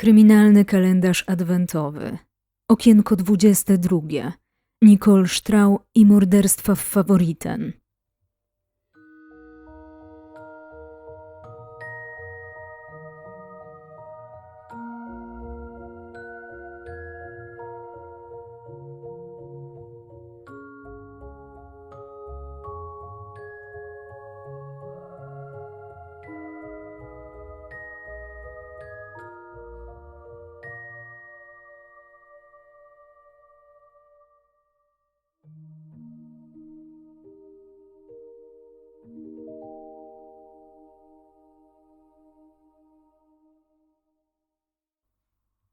Kryminalny kalendarz adwentowy. Okienko 22. Nicole Strau i morderstwa w faworiten.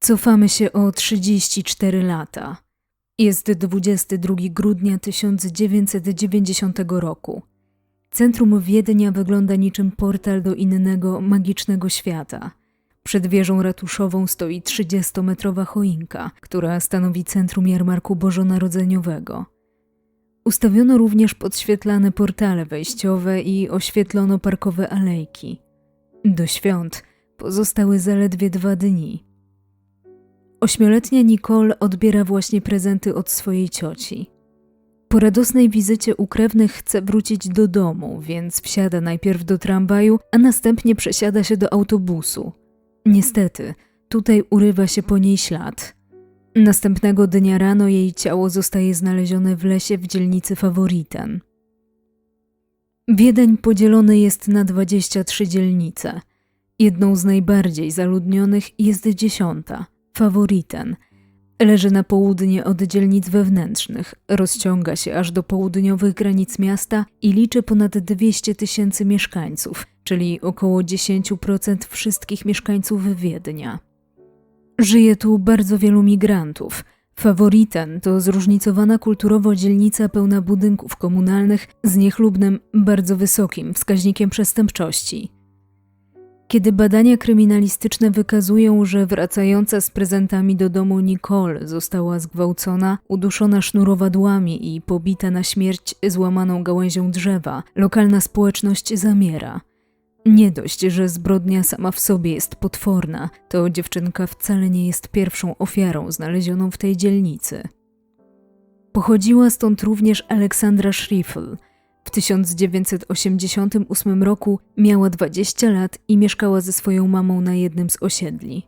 Cofamy się o 34 lata. Jest 22 grudnia 1990 roku. Centrum Wiednia wygląda niczym portal do innego magicznego świata. Przed wieżą ratuszową stoi 30-metrowa choinka, która stanowi centrum jarmarku bożonarodzeniowego. Ustawiono również podświetlane portale wejściowe i oświetlono parkowe alejki. Do świąt pozostały zaledwie dwa dni. Ośmioletnia Nicole odbiera właśnie prezenty od swojej cioci. Po radosnej wizycie u krewnych chce wrócić do domu, więc wsiada najpierw do tramwaju, a następnie przesiada się do autobusu. Niestety, tutaj urywa się po niej ślad. Następnego dnia rano jej ciało zostaje znalezione w lesie w dzielnicy Favoriten. Wiedeń podzielony jest na 23 dzielnice. Jedną z najbardziej zaludnionych jest dziesiąta – Favoriten. Leży na południe od dzielnic wewnętrznych, rozciąga się aż do południowych granic miasta i liczy ponad 200 tysięcy mieszkańców, czyli około 10% wszystkich mieszkańców Wiednia. Żyje tu bardzo wielu migrantów. Favoriten to zróżnicowana kulturowo dzielnica pełna budynków komunalnych z niechlubnym, bardzo wysokim wskaźnikiem przestępczości – kiedy badania kryminalistyczne wykazują, że wracająca z prezentami do domu Nicole została zgwałcona, uduszona sznurowadłami i pobita na śmierć złamaną gałęzią drzewa, lokalna społeczność zamiera. Nie dość, że zbrodnia sama w sobie jest potworna, to dziewczynka wcale nie jest pierwszą ofiarą znalezioną w tej dzielnicy. Pochodziła stąd również Aleksandra Schriffel – w 1988 roku miała 20 lat i mieszkała ze swoją mamą na jednym z osiedli.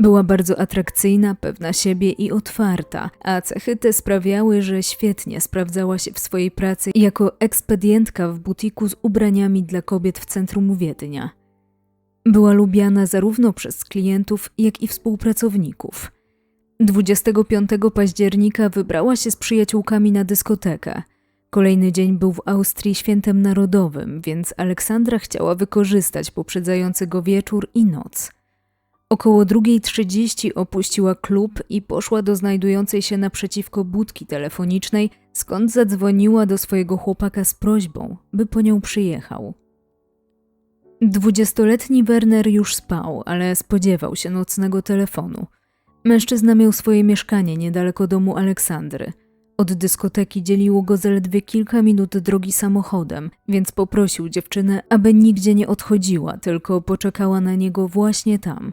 Była bardzo atrakcyjna, pewna siebie i otwarta, a cechy te sprawiały, że świetnie sprawdzała się w swojej pracy jako ekspedientka w butiku z ubraniami dla kobiet w centrum Wiednia. Była lubiana zarówno przez klientów, jak i współpracowników. 25 października wybrała się z przyjaciółkami na dyskotekę – Kolejny dzień był w Austrii świętem narodowym, więc Aleksandra chciała wykorzystać poprzedzający go wieczór i noc. Około 2.30 opuściła klub i poszła do znajdującej się naprzeciwko budki telefonicznej, skąd zadzwoniła do swojego chłopaka z prośbą, by po nią przyjechał. Dwudziestoletni Werner już spał, ale spodziewał się nocnego telefonu. Mężczyzna miał swoje mieszkanie niedaleko domu Aleksandry – od dyskoteki dzieliło go zaledwie kilka minut drogi samochodem, więc poprosił dziewczynę, aby nigdzie nie odchodziła, tylko poczekała na niego właśnie tam.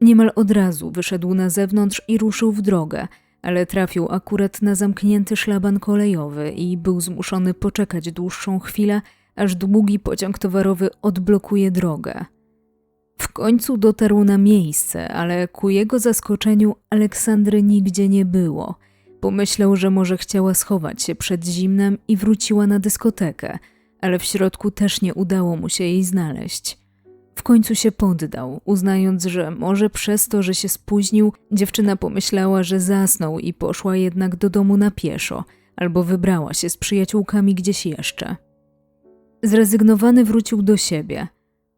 Niemal od razu wyszedł na zewnątrz i ruszył w drogę, ale trafił akurat na zamknięty szlaban kolejowy i był zmuszony poczekać dłuższą chwilę, aż długi pociąg towarowy odblokuje drogę. W końcu dotarł na miejsce, ale ku jego zaskoczeniu Aleksandry nigdzie nie było – Pomyślał, że może chciała schować się przed zimnem i wróciła na dyskotekę, ale w środku też nie udało mu się jej znaleźć. W końcu się poddał, uznając, że może przez to, że się spóźnił, dziewczyna pomyślała, że zasnął i poszła jednak do domu na pieszo, albo wybrała się z przyjaciółkami gdzieś jeszcze. Zrezygnowany wrócił do siebie.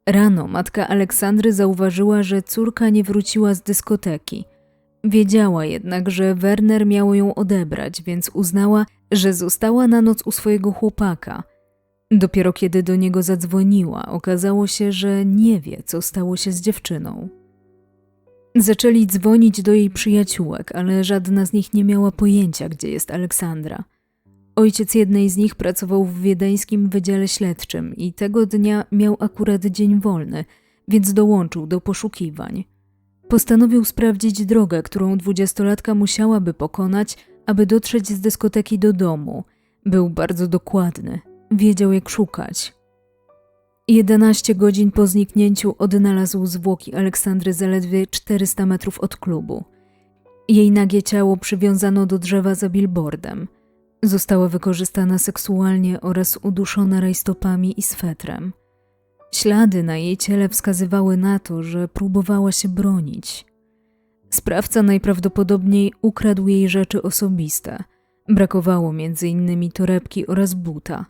Rano matka Aleksandry zauważyła, że córka nie wróciła z dyskoteki – Wiedziała jednak, że Werner miał ją odebrać, więc uznała, że została na noc u swojego chłopaka. Dopiero kiedy do niego zadzwoniła, okazało się, że nie wie, co stało się z dziewczyną. Zaczęli dzwonić do jej przyjaciółek, ale żadna z nich nie miała pojęcia, gdzie jest Aleksandra. Ojciec jednej z nich pracował w wiedeńskim wydziale śledczym i tego dnia miał akurat dzień wolny, więc dołączył do poszukiwań. Postanowił sprawdzić drogę, którą dwudziestolatka musiałaby pokonać, aby dotrzeć z dyskoteki do domu. Był bardzo dokładny. Wiedział, jak szukać. 11 godzin po zniknięciu odnalazł zwłoki Aleksandry zaledwie 400 metrów od klubu. Jej nagie ciało przywiązano do drzewa za billboardem. Została wykorzystana seksualnie oraz uduszona rajstopami i swetrem. Ślady na jej ciele wskazywały na to, że próbowała się bronić. Sprawca najprawdopodobniej ukradł jej rzeczy osobiste. Brakowało m.in. torebki oraz buta.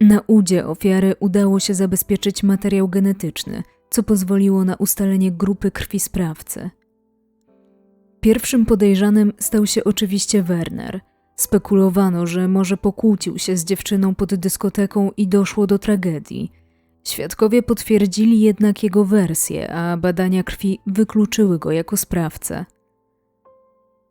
Na udzie ofiary udało się zabezpieczyć materiał genetyczny, co pozwoliło na ustalenie grupy krwi sprawcy. Pierwszym podejrzanym stał się oczywiście Werner. Spekulowano, że może pokłócił się z dziewczyną pod dyskoteką i doszło do tragedii. Świadkowie potwierdzili jednak jego wersję, a badania krwi wykluczyły go jako sprawcę.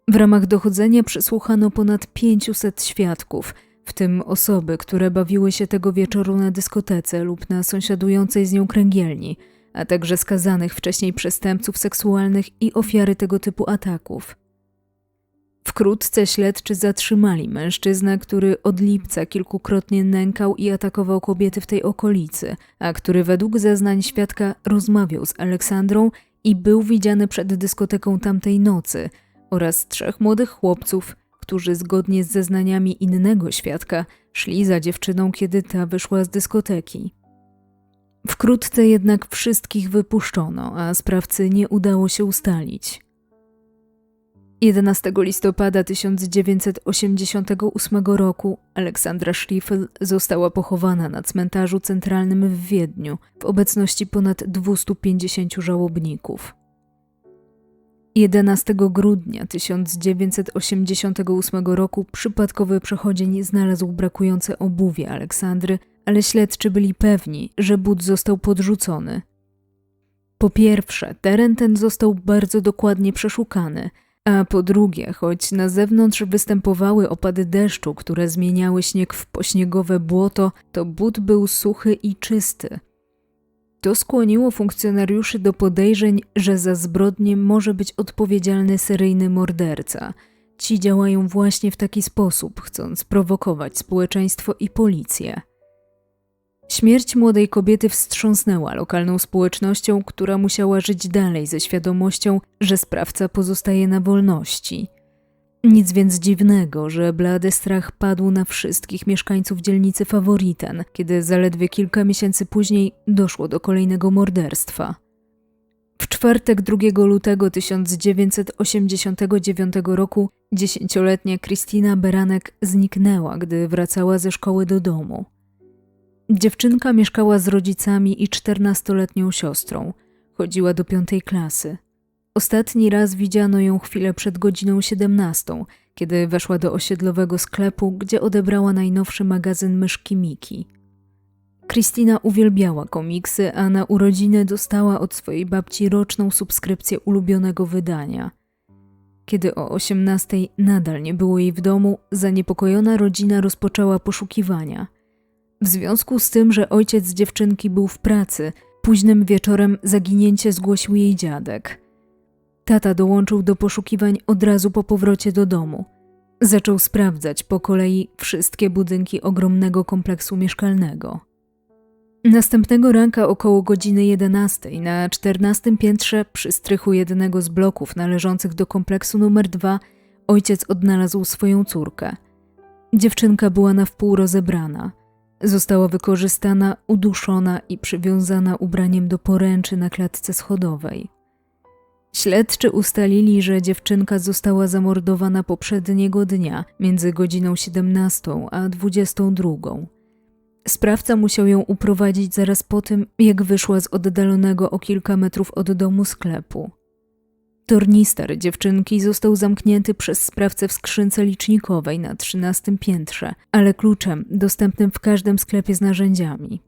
W ramach dochodzenia przesłuchano ponad 500 świadków, w tym osoby, które bawiły się tego wieczoru na dyskotece lub na sąsiadującej z nią kręgielni, a także skazanych wcześniej przestępców seksualnych i ofiary tego typu ataków. Wkrótce śledczy zatrzymali mężczyznę, który od lipca kilkukrotnie nękał i atakował kobiety w tej okolicy, a który według zeznań świadka rozmawiał z Aleksandrą i był widziany przed dyskoteką tamtej nocy, oraz trzech młodych chłopców, którzy zgodnie z zeznaniami innego świadka szli za dziewczyną, kiedy ta wyszła z dyskoteki. Wkrótce jednak wszystkich wypuszczono, a sprawcy nie udało się ustalić. 11 listopada 1988 roku Aleksandra Schriefel została pochowana na cmentarzu centralnym w Wiedniu w obecności ponad 250 żałobników. 11 grudnia 1988 roku przypadkowy przechodzień znalazł brakujące obuwie Aleksandry, ale śledczy byli pewni, że but został podrzucony. Po pierwsze, teren ten został bardzo dokładnie przeszukany, a po drugie, choć na zewnątrz występowały opady deszczu, które zmieniały śnieg w pośniegowe błoto, to but był suchy i czysty. To skłoniło funkcjonariuszy do podejrzeń, że za zbrodnię może być odpowiedzialny seryjny morderca. Ci działają właśnie w taki sposób, chcąc prowokować społeczeństwo i policję. Śmierć młodej kobiety wstrząsnęła lokalną społecznością, która musiała żyć dalej ze świadomością, że sprawca pozostaje na wolności. Nic więc dziwnego, że blady strach padł na wszystkich mieszkańców dzielnicy Favoriten, kiedy zaledwie kilka miesięcy później doszło do kolejnego morderstwa. W czwartek 2 lutego 1989 roku dziesięcioletnia Kristina Beranek zniknęła, gdy wracała ze szkoły do domu. Dziewczynka mieszkała z rodzicami i czternastoletnią siostrą. Chodziła do piątej klasy. Ostatni raz widziano ją chwilę przed godziną 17, kiedy weszła do osiedlowego sklepu, gdzie odebrała najnowszy magazyn myszki Miki. Kristina uwielbiała komiksy, a na urodziny dostała od swojej babci roczną subskrypcję ulubionego wydania. Kiedy o 18 nadal nie było jej w domu, zaniepokojona rodzina rozpoczęła poszukiwania – w związku z tym, że ojciec dziewczynki był w pracy, późnym wieczorem zaginięcie zgłosił jej dziadek. Tata dołączył do poszukiwań od razu po powrocie do domu. Zaczął sprawdzać po kolei wszystkie budynki ogromnego kompleksu mieszkalnego. Następnego ranka około godziny 11 na 14 piętrze przy strychu jednego z bloków należących do kompleksu numer 2 ojciec odnalazł swoją córkę. Dziewczynka była na wpół rozebrana – Została wykorzystana, uduszona i przywiązana ubraniem do poręczy na klatce schodowej. Śledczy ustalili, że dziewczynka została zamordowana poprzedniego dnia między godziną 17 a 22. Sprawca musiał ją uprowadzić zaraz po tym, jak wyszła z oddalonego o kilka metrów od domu sklepu. Tornister dziewczynki został zamknięty przez sprawcę w skrzynce licznikowej na trzynastym piętrze, ale kluczem dostępnym w każdym sklepie z narzędziami.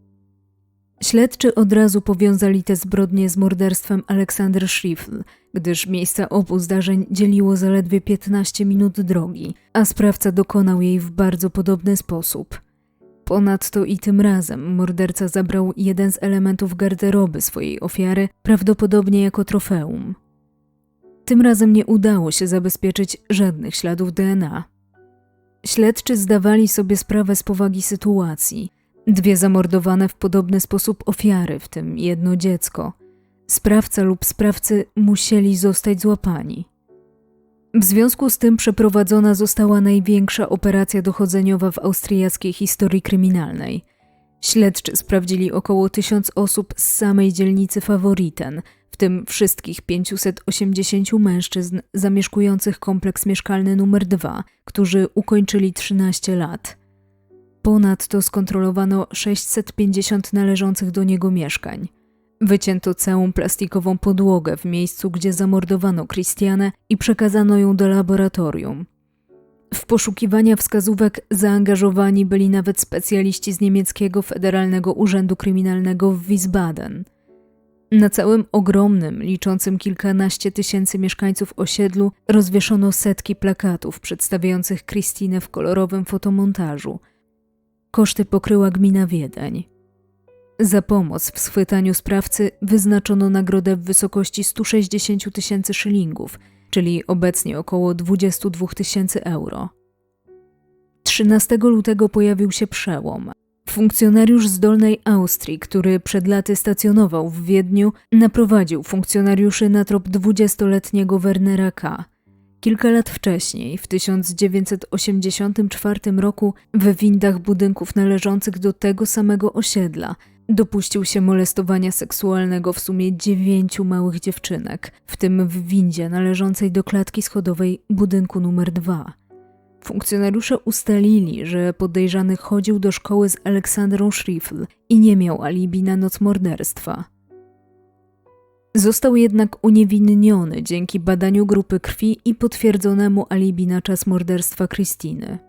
Śledczy od razu powiązali te zbrodnie z morderstwem Aleksandry Schriefl, gdyż miejsca obu zdarzeń dzieliło zaledwie 15 minut drogi, a sprawca dokonał jej w bardzo podobny sposób. Ponadto i tym razem morderca zabrał jeden z elementów garderoby swojej ofiary, prawdopodobnie jako trofeum. Tym razem nie udało się zabezpieczyć żadnych śladów DNA. Śledczy zdawali sobie sprawę z powagi sytuacji. Dwie zamordowane w podobny sposób ofiary, w tym jedno dziecko. Sprawca lub sprawcy musieli zostać złapani. W związku z tym przeprowadzona została największa operacja dochodzeniowa w austriackiej historii kryminalnej. Śledczy sprawdzili około tysiąc osób z samej dzielnicy Favoriten, tym wszystkich 580 mężczyzn zamieszkujących kompleks mieszkalny nr 2, którzy ukończyli 13 lat. Ponadto skontrolowano 650 należących do niego mieszkań. Wycięto całą plastikową podłogę w miejscu, gdzie zamordowano Christianę i przekazano ją do laboratorium. W poszukiwania wskazówek zaangażowani byli nawet specjaliści z niemieckiego Federalnego Urzędu Kryminalnego w Wiesbaden. Na całym ogromnym, liczącym kilkanaście tysięcy mieszkańców osiedlu rozwieszono setki plakatów przedstawiających Christinę w kolorowym fotomontażu. Koszty pokryła gmina Wiedeń. Za pomoc w schwytaniu sprawcy wyznaczono nagrodę w wysokości 160 tysięcy szylingów, czyli obecnie około 22 tysięcy euro. 13 lutego pojawił się przełom. Funkcjonariusz z Dolnej Austrii, który przed laty stacjonował w Wiedniu, naprowadził funkcjonariuszy na trop 20-letniego Wernera K. Kilka lat wcześniej, w 1984 roku, w windach budynków należących do tego samego osiedla, dopuścił się molestowania seksualnego w sumie dziewięciu małych dziewczynek, w tym w windzie należącej do klatki schodowej budynku numer 2. Funkcjonariusze ustalili, że podejrzany chodził do szkoły z Aleksandrą Schriffel i nie miał alibi na noc morderstwa. Został jednak uniewinniony dzięki badaniu grupy krwi i potwierdzonemu alibi na czas morderstwa Krystyny.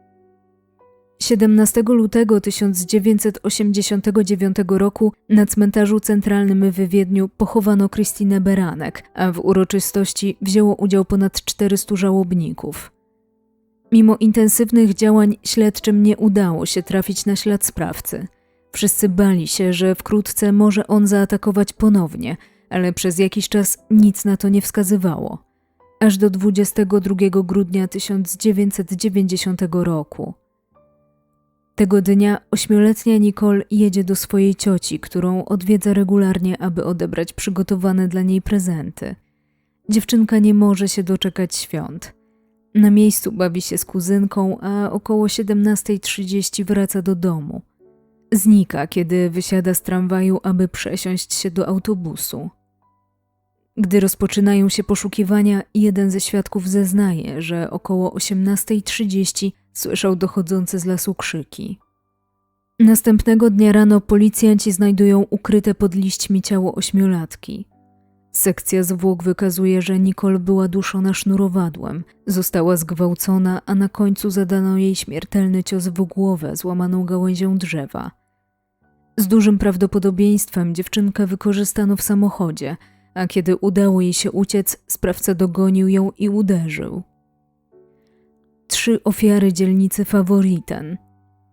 17 lutego 1989 roku na cmentarzu centralnym w Wiedniu pochowano Krystynę Beranek, a w uroczystości wzięło udział ponad 400 żałobników. Mimo intensywnych działań śledczym nie udało się trafić na ślad sprawcy. Wszyscy bali się, że wkrótce może on zaatakować ponownie, ale przez jakiś czas nic na to nie wskazywało. Aż do 22 grudnia 1990 roku. Tego dnia ośmioletnia Nicole jedzie do swojej cioci, którą odwiedza regularnie, aby odebrać przygotowane dla niej prezenty. Dziewczynka nie może się doczekać świąt. Na miejscu bawi się z kuzynką, a około 17.30 wraca do domu. Znika, kiedy wysiada z tramwaju, aby przesiąść się do autobusu. Gdy rozpoczynają się poszukiwania, jeden ze świadków zeznaje, że około 18.30 słyszał dochodzące z lasu krzyki. Następnego dnia rano policjanci znajdują ukryte pod liśćmi ciało ośmiolatki. Sekcja zwłok wykazuje, że Nicole była duszona sznurowadłem, została zgwałcona, a na końcu zadano jej śmiertelny cios w głowę złamaną gałęzią drzewa. Z dużym prawdopodobieństwem dziewczynkę wykorzystano w samochodzie, a kiedy udało jej się uciec, sprawca dogonił ją i uderzył. Trzy ofiary dzielnicy Favoriten.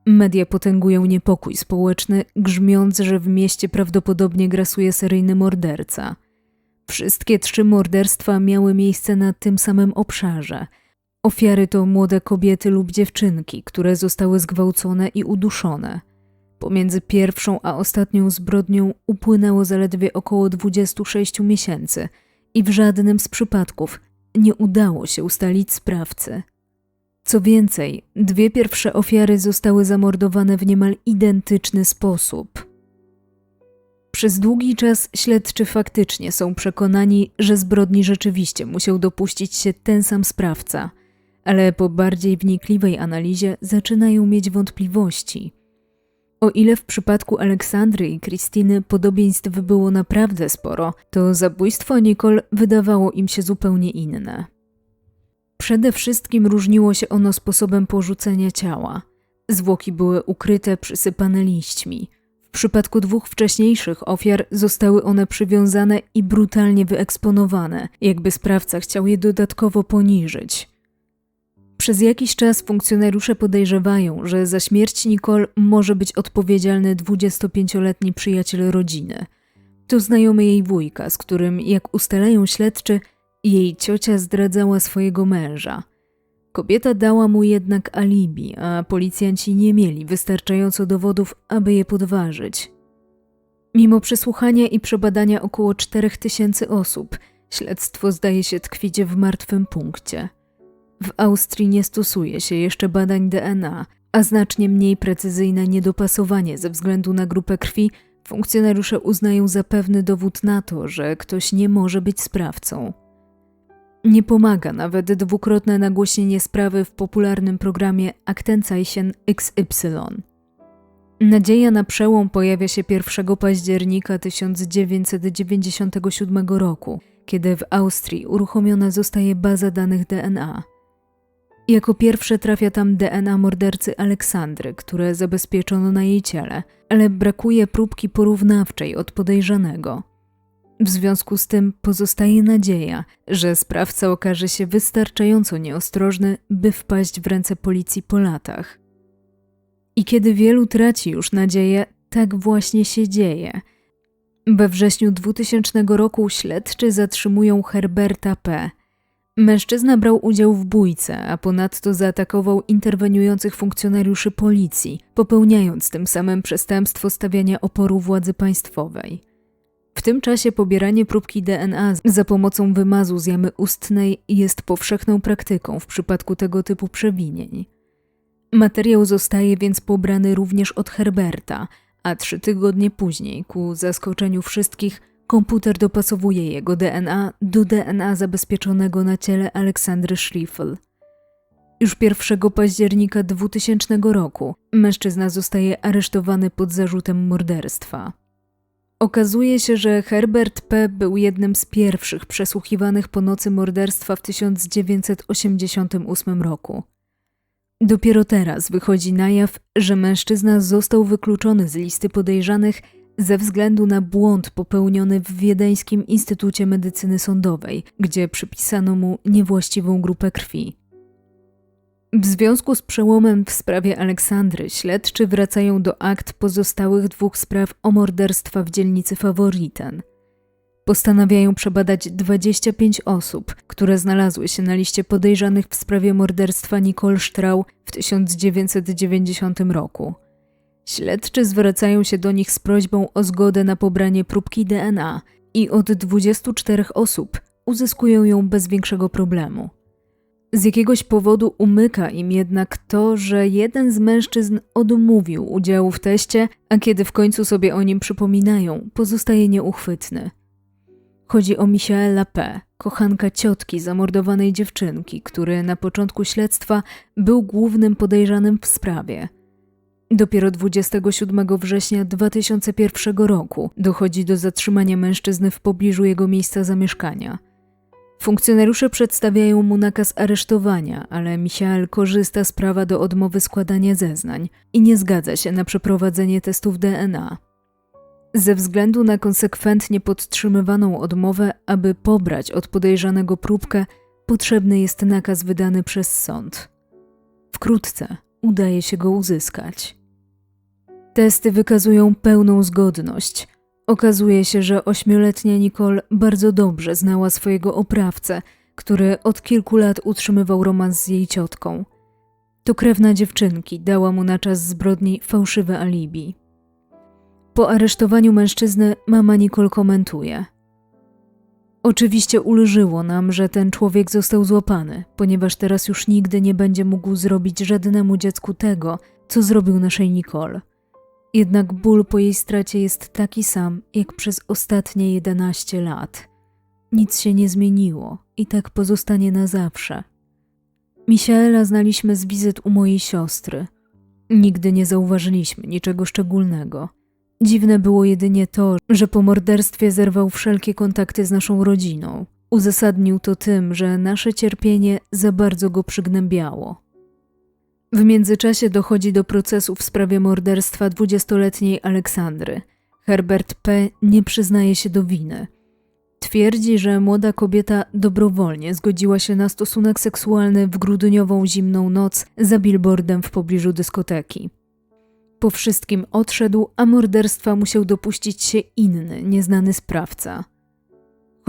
Media potęgują niepokój społeczny, grzmiąc, że w mieście prawdopodobnie grasuje seryjny morderca – Wszystkie trzy morderstwa miały miejsce na tym samym obszarze. Ofiary to młode kobiety lub dziewczynki, które zostały zgwałcone i uduszone. Pomiędzy pierwszą a ostatnią zbrodnią upłynęło zaledwie około 26 miesięcy i w żadnym z przypadków nie udało się ustalić sprawcy. Co więcej, dwie pierwsze ofiary zostały zamordowane w niemal identyczny sposób. Przez długi czas śledczy faktycznie są przekonani, że zbrodni rzeczywiście musiał dopuścić się ten sam sprawca, ale po bardziej wnikliwej analizie zaczynają mieć wątpliwości. O ile w przypadku Aleksandry i Krystyny podobieństw było naprawdę sporo, to zabójstwo Nicole wydawało im się zupełnie inne. Przede wszystkim różniło się ono sposobem porzucenia ciała. Zwłoki były ukryte, przysypane liśćmi – w przypadku dwóch wcześniejszych ofiar zostały one przywiązane i brutalnie wyeksponowane, jakby sprawca chciał je dodatkowo poniżyć. Przez jakiś czas funkcjonariusze podejrzewają, że za śmierć Nicole może być odpowiedzialny 25-letni przyjaciel rodziny. To znajomy jej wujka, z którym, jak ustalają śledczy, Jej ciocia zdradzała swojego męża. Kobieta dała mu jednak alibi, a policjanci nie mieli wystarczająco dowodów, aby je podważyć. Mimo przesłuchania i przebadania około 4000 osób, śledztwo zdaje się tkwić w martwym punkcie. W Austrii nie stosuje się jeszcze badań DNA, a znacznie mniej precyzyjne niedopasowanie ze względu na grupę krwi funkcjonariusze uznają za pewny dowód na to, że ktoś nie może być sprawcą. Nie pomaga nawet dwukrotne nagłośnienie sprawy w popularnym programie Aktenzeichen XY. Nadzieja na przełom pojawia się 1 października 1997 roku, kiedy w Austrii uruchomiona zostaje baza danych DNA. Jako pierwsze trafia tam DNA mordercy Aleksandry, które zabezpieczono na jej ciele, ale brakuje próbki porównawczej od podejrzanego. W związku z tym pozostaje nadzieja, że sprawca okaże się wystarczająco nieostrożny, by wpaść w ręce policji po latach. I kiedy wielu traci już nadzieję, tak właśnie się dzieje. We wrześniu 2000 roku śledczy zatrzymują Herberta P. Mężczyzna brał udział w bójce, a ponadto zaatakował interweniujących funkcjonariuszy policji, popełniając tym samym przestępstwo stawiania oporu władzy państwowej. W tym czasie pobieranie próbki DNA za pomocą wymazu z jamy ustnej jest powszechną praktyką w przypadku tego typu przewinień. Materiał zostaje więc pobrany również od Herberta, a trzy tygodnie później, ku zaskoczeniu wszystkich, komputer dopasowuje jego DNA do DNA zabezpieczonego na ciele Aleksandry Schriffel. Już 1 października 2000 roku mężczyzna zostaje aresztowany pod zarzutem morderstwa. Okazuje się, że Herbert P. był jednym z pierwszych przesłuchiwanych po nocy morderstwa w 1988 roku. Dopiero teraz wychodzi na jaw, że mężczyzna został wykluczony z listy podejrzanych ze względu na błąd popełniony w Wiedeńskim Instytucie Medycyny Sądowej, gdzie przypisano mu niewłaściwą grupę krwi. W związku z przełomem w sprawie Aleksandry, śledczy wracają do akt pozostałych dwóch spraw o morderstwa w dzielnicy Favoriten. Postanawiają przebadać 25 osób, które znalazły się na liście podejrzanych w sprawie morderstwa Nicole Strau w 1990 roku. Śledczy zwracają się do nich z prośbą o zgodę na pobranie próbki DNA i od 24 osób uzyskują ją bez większego problemu. Z jakiegoś powodu umyka im jednak to, że jeden z mężczyzn odmówił udziału w teście, a kiedy w końcu sobie o nim przypominają, pozostaje nieuchwytny. Chodzi o Michaela P., kochanka ciotki zamordowanej dziewczynki, który na początku śledztwa był głównym podejrzanym w sprawie. Dopiero 27 września 2001 roku dochodzi do zatrzymania mężczyzny w pobliżu jego miejsca zamieszkania – Funkcjonariusze przedstawiają mu nakaz aresztowania, ale Michael korzysta z prawa do odmowy składania zeznań i nie zgadza się na przeprowadzenie testów DNA. Ze względu na konsekwentnie podtrzymywaną odmowę, aby pobrać od podejrzanego próbkę, potrzebny jest nakaz wydany przez sąd. Wkrótce udaje się go uzyskać. Testy wykazują pełną zgodność – Okazuje się, że ośmioletnia Nicole bardzo dobrze znała swojego oprawcę, który od kilku lat utrzymywał romans z jej ciotką. To krewna dziewczynki dała mu na czas zbrodni fałszywe alibi. Po aresztowaniu mężczyzny mama Nicole komentuje. Oczywiście ulżyło nam, że ten człowiek został złapany, ponieważ teraz już nigdy nie będzie mógł zrobić żadnemu dziecku tego, co zrobił naszej Nicole. Jednak ból po jej stracie jest taki sam, jak przez ostatnie 11 lat. Nic się nie zmieniło i tak pozostanie na zawsze. Michaela znaliśmy z wizyt u mojej siostry. Nigdy nie zauważyliśmy niczego szczególnego. Dziwne było jedynie to, że po morderstwie zerwał wszelkie kontakty z naszą rodziną. Uzasadnił to tym, że nasze cierpienie za bardzo go przygnębiało. W międzyczasie dochodzi do procesu w sprawie morderstwa dwudziestoletniej Aleksandry. Herbert P. nie przyznaje się do winy. Twierdzi, że młoda kobieta dobrowolnie zgodziła się na stosunek seksualny w grudniową zimną noc za billboardem w pobliżu dyskoteki. Po wszystkim odszedł, a morderstwa musiał dopuścić się inny, nieznany sprawca.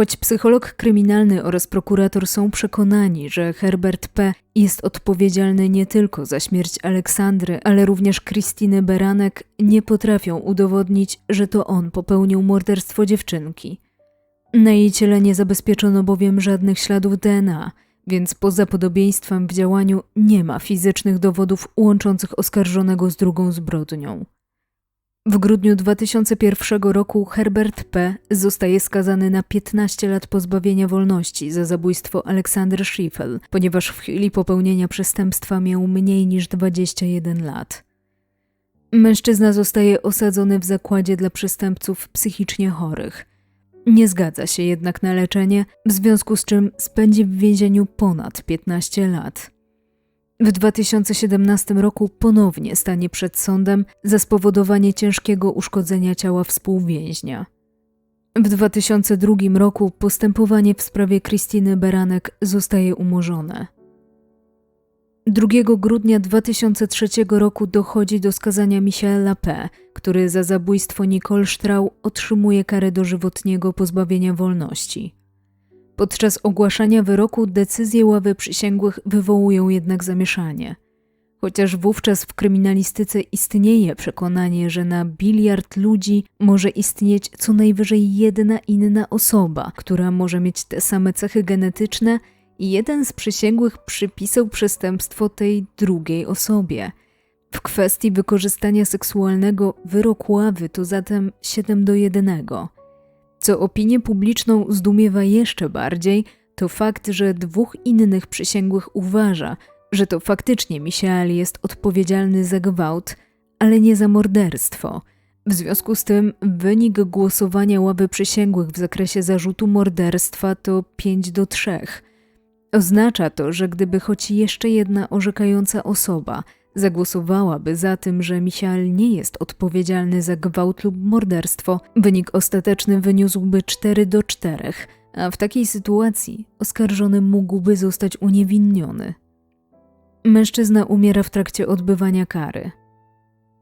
Choć psycholog kryminalny oraz prokurator są przekonani, że Herbert P. jest odpowiedzialny nie tylko za śmierć Aleksandry, ale również Krystyny Beranek, nie potrafią udowodnić, że to on popełnił morderstwo dziewczynki. Na jej ciele nie zabezpieczono bowiem żadnych śladów DNA, więc poza podobieństwem w działaniu nie ma fizycznych dowodów łączących oskarżonego z drugą zbrodnią. W grudniu 2001 roku Herbert P. zostaje skazany na 15 lat pozbawienia wolności za zabójstwo Aleksandry Schiffel, ponieważ w chwili popełnienia przestępstwa miał mniej niż 21 lat. Mężczyzna zostaje osadzony w zakładzie dla przestępców psychicznie chorych. Nie zgadza się jednak na leczenie, w związku z czym spędzi w więzieniu ponad 15 lat. W 2017 roku ponownie stanie przed sądem za spowodowanie ciężkiego uszkodzenia ciała współwięźnia. W 2002 roku postępowanie w sprawie Krystyny Beranek zostaje umorzone. 2 grudnia 2003 roku dochodzi do skazania Michaela P., który za zabójstwo Nicole Strau otrzymuje karę dożywotniego pozbawienia wolności. Podczas ogłaszania wyroku decyzje ławy przysięgłych wywołują jednak zamieszanie. Chociaż wówczas w kryminalistyce istnieje przekonanie, że na biliard ludzi może istnieć co najwyżej jedna inna osoba, która może mieć te same cechy genetyczne, i jeden z przysięgłych przypisał przestępstwo tej drugiej osobie. W kwestii wykorzystania seksualnego wyrok ławy to zatem 7 do 1. Co opinię publiczną zdumiewa jeszcze bardziej, to fakt, że dwóch innych przysięgłych uważa, że to faktycznie Michael jest odpowiedzialny za gwałt, ale nie za morderstwo. W związku z tym wynik głosowania ławy przysięgłych w zakresie zarzutu morderstwa to 5 do 3. Oznacza to, że gdyby choć jeszcze jedna orzekająca osoba zagłosowałaby za tym, że Michael nie jest odpowiedzialny za gwałt lub morderstwo, wynik ostateczny wyniósłby 4 do 4, a w takiej sytuacji oskarżony mógłby zostać uniewinniony. Mężczyzna umiera w trakcie odbywania kary.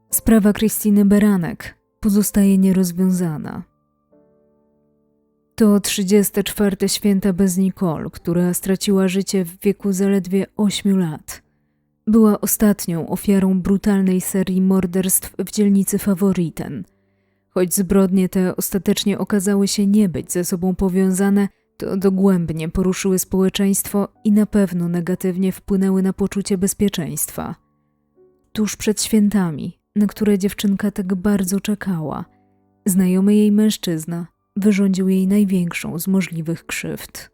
Sprawa Krystyny Beranek pozostaje nierozwiązana. To 34 święta bez Nicole, która straciła życie w wieku zaledwie 8 lat. Była ostatnią ofiarą brutalnej serii morderstw w dzielnicy Favoriten. Choć zbrodnie te ostatecznie okazały się nie być ze sobą powiązane, to dogłębnie poruszyły społeczeństwo i na pewno negatywnie wpłynęły na poczucie bezpieczeństwa. Tuż przed świętami, na które dziewczynka tak bardzo czekała, znajomy jej mężczyzna wyrządził jej największą z możliwych krzywd.